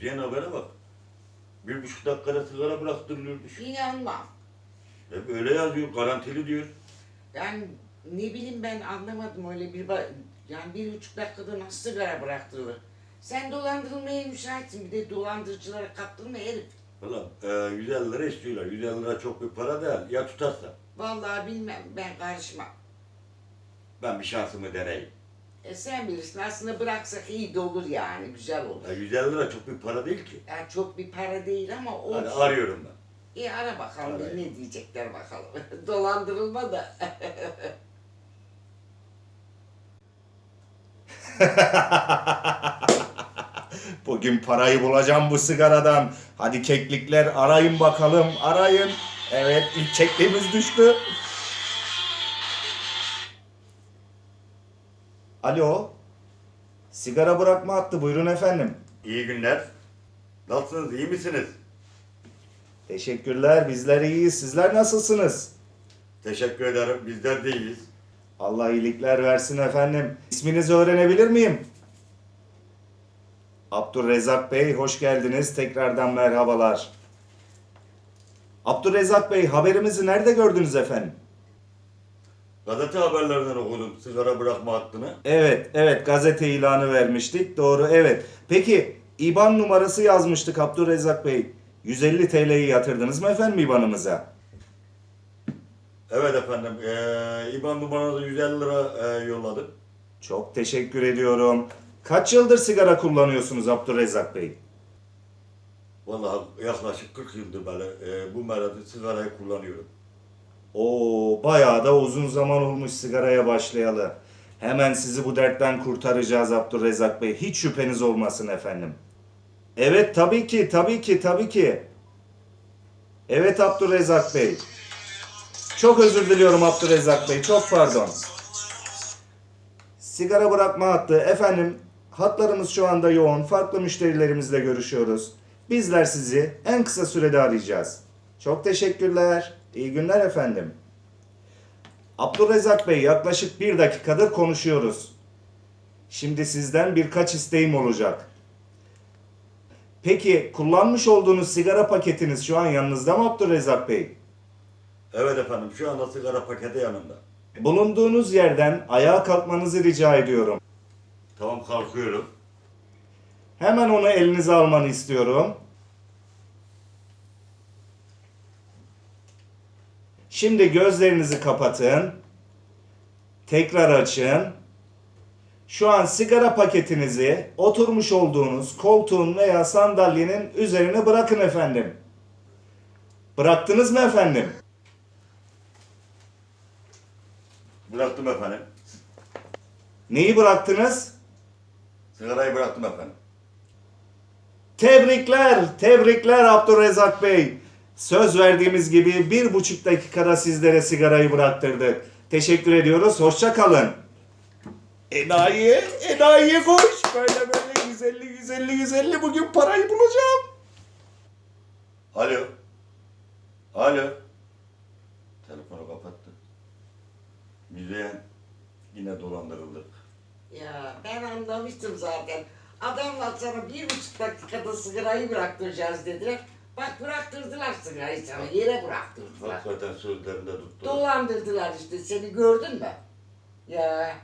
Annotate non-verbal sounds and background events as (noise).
Müziğin habere bak. Bir buçuk dakikada sigara bıraktırılıyormuş. İnanmam. Hep öyle yazıyor, garantili diyor. Yani ne bileyim ben anlamadım öyle bir ba- yani bir buçuk dakikada nasıl sigara bıraktırılır. Sen dolandırılmaya müsaitsin bir de dolandırıcılara kaptırma herif. Valla e, 150 lira istiyorlar. 150 lira çok bir para değil. Ya tutarsa. Vallahi bilmem ben karışmam. Ben bir şansımı deneyim. E sen bilirsin aslında bıraksak iyi de olur yani güzel olur. Ya 150 lira çok bir para değil ki. Yani çok bir para değil ama olsun. Hani arıyorum ben. İyi ara bakalım Arayayım. ne diyecekler bakalım. (laughs) Dolandırılma da. (laughs) Bugün parayı bulacağım bu sigaradan. Hadi keklikler arayın bakalım arayın. Evet ilk kekliğimiz düştü. Alo. Sigara bırakma attı buyurun efendim. İyi günler. Nasılsınız, iyi misiniz? Teşekkürler bizler iyiyiz. Sizler nasılsınız? Teşekkür ederim. Bizler de iyiyiz. Allah iyilikler versin efendim. İsminizi öğrenebilir miyim? Abdurrezzak Bey hoş geldiniz. Tekrardan merhabalar. Abdurrezzak Bey haberimizi nerede gördünüz efendim? Gazete haberlerinden okudum sigara bırakma hattını. Evet, evet gazete ilanı vermiştik. Doğru, evet. Peki IBAN numarası yazmıştık Abdurrezzak Bey. 150 TL'yi yatırdınız mı efendim IBAN'ımıza? Evet efendim. Ee, İBAN numaranızı 150 lira e, yolladım. Çok teşekkür ediyorum. Kaç yıldır sigara kullanıyorsunuz Abdurrezzak Bey? Vallahi yaklaşık 40 yıldır böyle e, bu meradı sigarayı kullanıyorum. Oo, bayağı da uzun zaman olmuş sigaraya başlayalı. Hemen sizi bu dertten kurtaracağız Abdurrezzak Bey. Hiç şüpheniz olmasın efendim. Evet tabii ki, tabii ki, tabii ki. Evet Abdurrezzak Bey. Çok özür diliyorum Abdurrezzak Bey. Çok pardon. Sigara bırakma hattı. Efendim hatlarımız şu anda yoğun. Farklı müşterilerimizle görüşüyoruz. Bizler sizi en kısa sürede arayacağız. Çok teşekkürler. İyi günler efendim. Abdurrezzak Bey yaklaşık bir dakikadır konuşuyoruz. Şimdi sizden birkaç isteğim olacak. Peki kullanmış olduğunuz sigara paketiniz şu an yanınızda mı Abdurrezzak Bey? Evet efendim şu anda sigara paketi yanımda. Bulunduğunuz yerden ayağa kalkmanızı rica ediyorum. Tamam kalkıyorum. Hemen onu elinize almanı istiyorum. Şimdi gözlerinizi kapatın. Tekrar açın. Şu an sigara paketinizi oturmuş olduğunuz koltuğun veya sandalyenin üzerine bırakın efendim. Bıraktınız mı efendim? Bıraktım efendim. Neyi bıraktınız? Sigarayı bıraktım efendim. Tebrikler, tebrikler Abdurrezzak Bey. Söz verdiğimiz gibi bir buçuk dakikada sizlere sigarayı bıraktırdık. Teşekkür ediyoruz, hoşça kalın. Enayi, enayi koş. Böyle böyle 150, 150, 150 bugün parayı bulacağım. Alo. Alo. Telefonu kapattı. Müzeyyen yine dolandırıldık. ya ben anlamıştım zaten. Adamlar sana bir buçuk dakikada sigarayı bıraktıracağız dediler. Bak bıraktırdılar sigarayı sana yere bıraktırdılar. Hakikaten sözlerinde tuttu. Dolandırdılar işte seni gördün mü? Ya